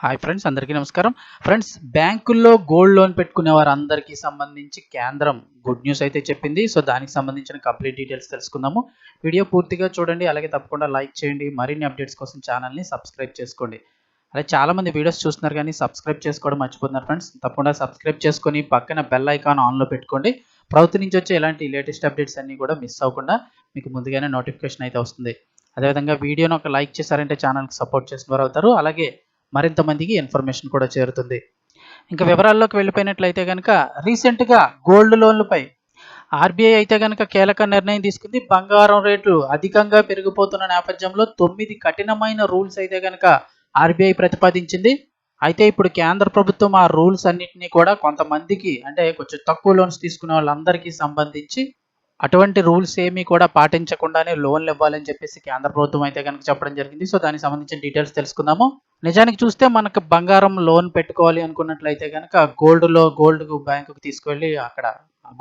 Hi friends అందరికీ నమస్కారం. Friends బ్యాంకుల్లో గోల్డ్ లోన్ పెట్టుకునే వారందరికీ సంబంధించి కేంద్రం గుడ్ న్యూస్ అయితే చెప్పింది. సో దానికి సంబంధించిన కంప్లీట్ డీటెయిల్స్ తెలుసుకుందాము. వీడియో పూర్తిగా చూడండి అలాగే తప్పకుండా లైక్ చేయండి. మరిన్ని అప్డేట్స్ కోసం ఛానల్ని సబ్స్క్రైబ్ చేసుకోండి. అలాగే చాలామంది వీడియోస్ చూస్తున్నారు కానీ సబ్స్క్రైబ్ చేసుకోవడం మర్చిపోతున్నారు ఫ్రెండ్స్. తప్పకుండా సబ్స్క్రైబ్ చేసుకొని పక్కన బెల్ ఐకాన్ ఆన్లో పెట్టుకోండి. ప్రభుత్వం నుంచి వచ్చే ఇలాంటి లేటెస్ట్ అప్డేట్స్ అన్నీ కూడా మిస్ అవ్వకుండా మీకు ముందుగానే నోటిఫికేషన్ అయితే వస్తుంది. అదేవిధంగా వీడియోని ఒక లైక్ చేశారంటే ఛానల్కి సపోర్ట్ చేసిన వారు అవుతారు. అలాగే మరింత మందికి ఇన్ఫర్మేషన్ కూడా చేరుతుంది. ఇంకా వివరాల్లోకి వెళ్ళిపోయినట్లయితే కనుక రీసెంట్గా గోల్డ్ లోన్లపై ఆర్బీఐ అయితే కనుక కీలక నిర్ణయం తీసుకుంది. బంగారం రేట్లు అధికంగా పెరిగిపోతున్న నేపథ్యంలో తొమ్మిది కఠినమైన రూల్స్ అయితే కనుక ఆర్బీఐ ప్రతిపాదించింది. అయితే ఇప్పుడు కేంద్ర ప్రభుత్వం ఆ రూల్స్ అన్నింటినీ కూడా కొంతమందికి అంటే కొంచెం తక్కువ లోన్స్ తీసుకునే వాళ్ళందరికీ సంబంధించి అటువంటి రూల్స్ ఏమీ కూడా పాటించకుండానే లోన్లు ఇవ్వాలని చెప్పేసి కేంద్ర ప్రభుత్వం అయితే కనుక చెప్పడం జరిగింది. సో దానికి సంబంధించిన డీటెయిల్స్ తెలుసుకుందాము. నిజానికి చూస్తే మనకు బంగారం లోన్ పెట్టుకోవాలి అనుకున్నట్లయితే కనుక గోల్డ్లో గోల్డ్ బ్యాంకుకి తీసుకువెళ్ళి అక్కడ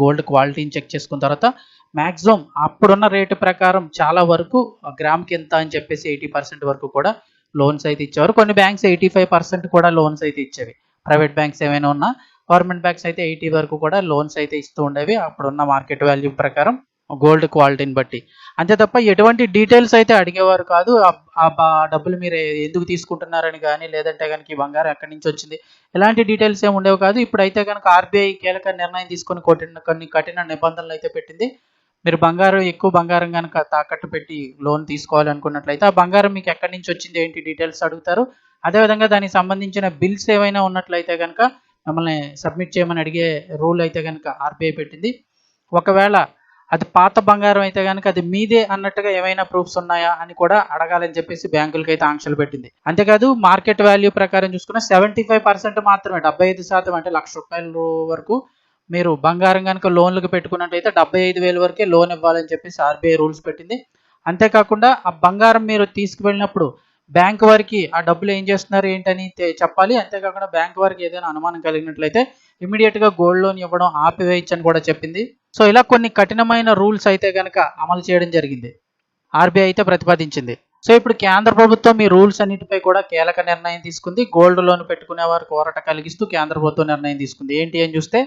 గోల్డ్ క్వాలిటీని చెక్ చేసుకున్న తర్వాత మ్యాక్సిమం అప్పుడున్న రేటు ప్రకారం చాలా వరకు గ్రామ్కి ఎంత అని చెప్పేసి ఎయిటీ పర్సెంట్ వరకు కూడా లోన్స్ అయితే ఇచ్చేవారు. కొన్ని బ్యాంక్స్ ఎయిటీ ఫైవ్ పర్సెంట్ కూడా లోన్స్ అయితే ఇచ్చేవి. ప్రైవేట్ బ్యాంక్స్ ఏమైనా ఉన్నా గవర్నమెంట్ బ్యాంక్స్ అయితే ఎయిటీ వరకు కూడా లోన్స్ అయితే ఇస్తూ ఉండేవి. అప్పుడున్న మార్కెట్ వాల్యూ ప్రకారం గోల్డ్ క్వాలిటీని బట్టి. అంతే తప్ప ఎటువంటి డీటెయిల్స్ అయితే అడిగేవారు కాదు. ఆ- డబ్బులు మీరు ఎందుకు తీసుకుంటున్నారని కానీ లేదంటే కనుక ఈ బంగారం ఎక్కడి నుంచి వచ్చింది? ఎలాంటి డీటెయిల్స్ ఏమి ఉండేవి కాదు. ఇప్పుడైతే కనుక ఆర్బీఐ కీలక నిర్ణయం తీసుకొని కొట్టిన కొన్ని కఠిన నిబంధనలు అయితే పెట్టింది. మీరు బంగారం ఎక్కువ బంగారం కనుక తాకట్టు పెట్టి లోన్ తీసుకోవాలనుకున్నట్లయితే ఆ బంగారం మీకు ఎక్కడి నుంచి వచ్చింది? ఏంటి? డీటెయిల్స్ అడుగుతారు. అదేవిధంగా దానికి సంబంధించిన బిల్స్ ఏవైనా ఉన్నట్లయితే కనుక మిమ్మల్ని సబ్మిట్ చేయమని అడిగే రూల్ అయితే కనుక ఆర్బీఐ పెట్టింది. ఒకవేళ అది పాత బంగారం అయితే కనుక అది మీదే అన్నట్టుగా ఏమైనా ప్రూఫ్స్ ఉన్నాయా అని కూడా అడగాలని చెప్పేసి బ్యాంకులకి అయితే ఆంక్షలు పెట్టింది. అంతేకాదు మార్కెట్ వాల్యూ ప్రకారం చూసుకున్న సెవెంటీ ఫైవ్ పర్సెంట్ మాత్రమే డెబ్బై ఐదు శాతం అంటే లక్ష రూపాయల వరకు మీరు బంగారం కనుక లోన్లకు పెట్టుకున్నట్టయితే డెబ్బై ఐదు వేల వరకే లోన్ ఇవ్వాలని చెప్పేసి ఆర్బీఐ రూల్స్ పెట్టింది. అంతేకాకుండా ఆ బంగారం మీరు తీసుకువెళ్ళినప్పుడు బ్యాంక్ వారికి ఆ డబ్బులు ఏం చేస్తున్నారు ఏంటని చెప్పాలి. అంతేకాకుండా బ్యాంక్ వారికి ఏదైనా అనుమానం కలిగినట్లయితే ఇమీడియట్గా గోల్డ్ లోన్ ఇవ్వడం ఆపివేయచ్చు కూడా చెప్పింది. సో ఇలా కొన్ని కఠినమైన రూల్స్ అయితే కనుక అమలు చేయడం జరిగింది. ఆర్బీఐ అయితే ప్రతిపాదించింది. సో ఇప్పుడు కేంద్ర ప్రభుత్వం ఈ రూల్స్ అన్నిటిపై కూడా కీలక నిర్ణయం తీసుకుంది. గోల్డ్ లోన్ పెట్టుకునే వారికి కోరట కలిగిస్తూ కేంద్ర ప్రభుత్వం నిర్ణయం తీసుకుంది. ఏంటి అని చూస్తే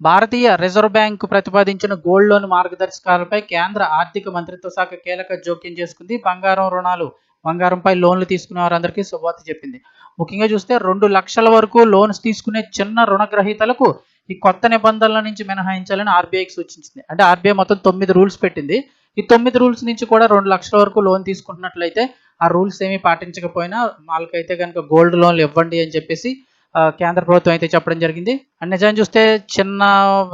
భారతీయ రిజర్వ్ బ్యాంక్ ప్రతిపాదించిన గోల్డ్ లోన్ మార్గదర్శకాలపై కేంద్ర ఆర్థిక మంత్రిత్వ శాఖ కీలక జోక్యం చేసుకుంది. బంగారం రుణాలు బంగారంపై లోన్లు తీసుకునే వారందరికీ శుభవార్త చెప్పింది. ముఖ్యంగా చూస్తే రెండు లక్షల వరకు లోన్స్ తీసుకునే చిన్న రుణగ్రహీతలకు ఈ కొత్త నిబంధనల నుంచి మినహాయించాలని ఆర్బీఐకి సూచించింది. అంటే ఆర్బీఐ మొత్తం తొమ్మిది రూల్స్ పెట్టింది. ఈ తొమ్మిది రూల్స్ నుంచి కూడా రెండు లక్షల వరకు లోన్ తీసుకుంటున్నట్లయితే ఆ రూల్స్ ఏమీ పాటించకపోయినా వాళ్ళకైతే కనుక గోల్డ్ లోన్లు ఇవ్వండి అని చెప్పేసి కేంద్ర ప్రభుత్వం అయితే చెప్పడం జరిగింది. అండ్ నిజాన్ని చూస్తే చిన్న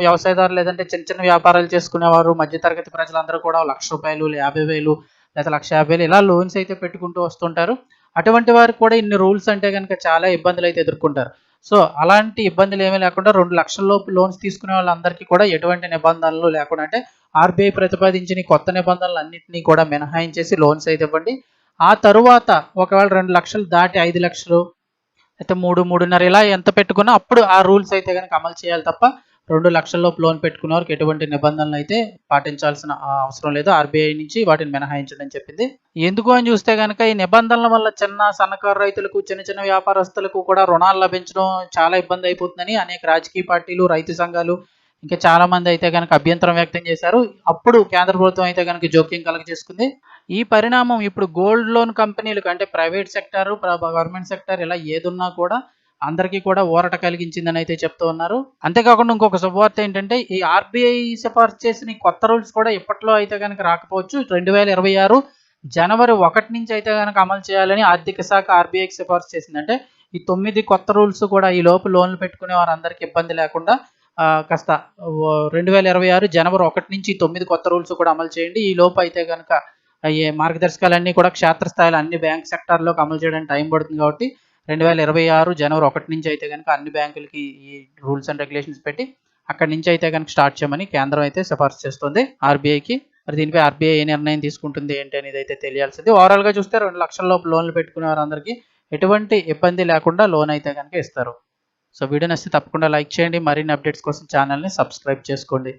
వ్యవసాయదారులు లేదంటే చిన్న చిన్న వ్యాపారాలు చేసుకునేవారు మధ్యతరగతి ప్రజలందరూ కూడా లక్ష రూపాయలు యాభై వేలు లేదా లక్ష యాభై వేలు ఇలా లోన్స్ అయితే పెట్టుకుంటూ వస్తుంటారు. అటువంటి వారు కూడా ఇన్ని రూల్స్ అంటే కనుక చాలా ఇబ్బందులు అయితే ఎదుర్కొంటారు. సో అలాంటి ఇబ్బందులు ఏమీ లేకుండా రెండు లక్షల లోపు లోన్స్ తీసుకునే వాళ్ళందరికీ కూడా ఎటువంటి నిబంధనలు లేకుండా అంటే ఆర్బీఐ ప్రతిపాదించిన కొత్త నిబంధనలు అన్నింటినీ కూడా మినహాయించేసి లోన్స్ అయితే ఇవ్వండి. ఆ తరువాత ఒకవేళ రెండు లక్షలు దాటి ఐదు లక్షలు అయితే మూడు మూడున్నర ఇలా ఎంత పెట్టుకున్నా అప్పుడు ఆ రూల్స్ అయితే కనుక అమలు చేయాలి తప్ప రెండు లక్షల లోపు లోన్ పెట్టుకున్న వారికి ఎటువంటి నిబంధనలు అయితే పాటించాల్సిన అవసరం లేదు. ఆర్బీఐ నుంచి వాటిని మినహాయించడం చెప్పింది. ఎందుకు అని చూస్తే కనుక ఈ నిబంధనల వల్ల చిన్న సన్నకారు రైతులకు చిన్న చిన్న వ్యాపారస్తులకు కూడా రుణాలు లభించడం చాలా ఇబ్బంది అయిపోతుందని అనేక రాజకీయ పార్టీలు రైతు సంఘాలు ఇంకా చాలా మంది అయితే కనుక అభ్యంతరం వ్యక్తం చేశారు. అప్పుడు కేంద్ర ప్రభుత్వం అయితే కనుక జోక్యం కలగ చేసుకుంది ఈ పరిణామం ఇప్పుడు గోల్డ్ లోన్ కంపెనీలకు అంటే ప్రైవేట్ సెక్టర్ గవర్నమెంట్ సెక్టర్ ఇలా ఏదున్నా కూడా అందరికీ కూడా ఊరట కలిగించిందని అయితే చెప్తూ ఉన్నారు. అంతేకాకుండా ఇంకొక శుభవార్త ఏంటంటే ఈ ఆర్బీఐ సిఫార్సు చేసిన కొత్త రూల్స్ కూడా ఇప్పట్లో అయితే కనుక రాకపోవచ్చు. రెండు వేల ఇరవై ఆరు జనవరి ఒకటి నుంచి అయితే కనుక అమలు చేయాలని ఆర్థిక శాఖ ఆర్బీఐకి సిఫార్సు చేసింది. అంటే ఈ తొమ్మిది కొత్త రూల్స్ కూడా ఈ లోపు లోన్లు పెట్టుకునే వారందరికీ ఇబ్బంది లేకుండా కాస్త రెండు వేల ఇరవై ఆరు జనవరి ఒకటి నుంచి తొమ్మిది కొత్త రూల్స్ కూడా అమలు చేయండి. ఈ లోపు అయితే కనుక ఈ మార్గదర్శకాలన్నీ కూడా క్షేత్రస్థాయిలో అన్ని బ్యాంక్ సెక్టార్లోకి అమలు చేయడానికి టైం పడుతుంది కాబట్టి రెండు వేల ఇరవై ఆరు జనవరి ఒకటి నుంచి అయితే కనుక అన్ని బ్యాంకులకి ఈ రూల్స్ అండ్ రెగ్యులేషన్స్ పెట్టి అక్కడి నుంచి అయితే కనుక స్టార్ట్ చేయమని కేంద్రం అయితే సిఫార్సు చేస్తుంది. ఆర్బీఐకి. మరి దీనిపై ఆర్బీఐ ఏ నిర్ణయం తీసుకుంటుంది ఏంటి అనేది అయితే తెలియాల్సింది. ఓవరాల్గా చూస్తే రెండు లక్షల లోపు లోన్లు పెట్టుకునే వారందరికీ ఎటువంటి ఇబ్బంది లేకుండా లోన్ అయితే కనుక ఇస్తారు. సో వీడియో నచ్చితే తప్పకుండా లైక్ చేయండి. మరిన్ని అప్డేట్స్ కోసం ఛానల్ని సబ్స్క్రైబ్ చేసుకోండి.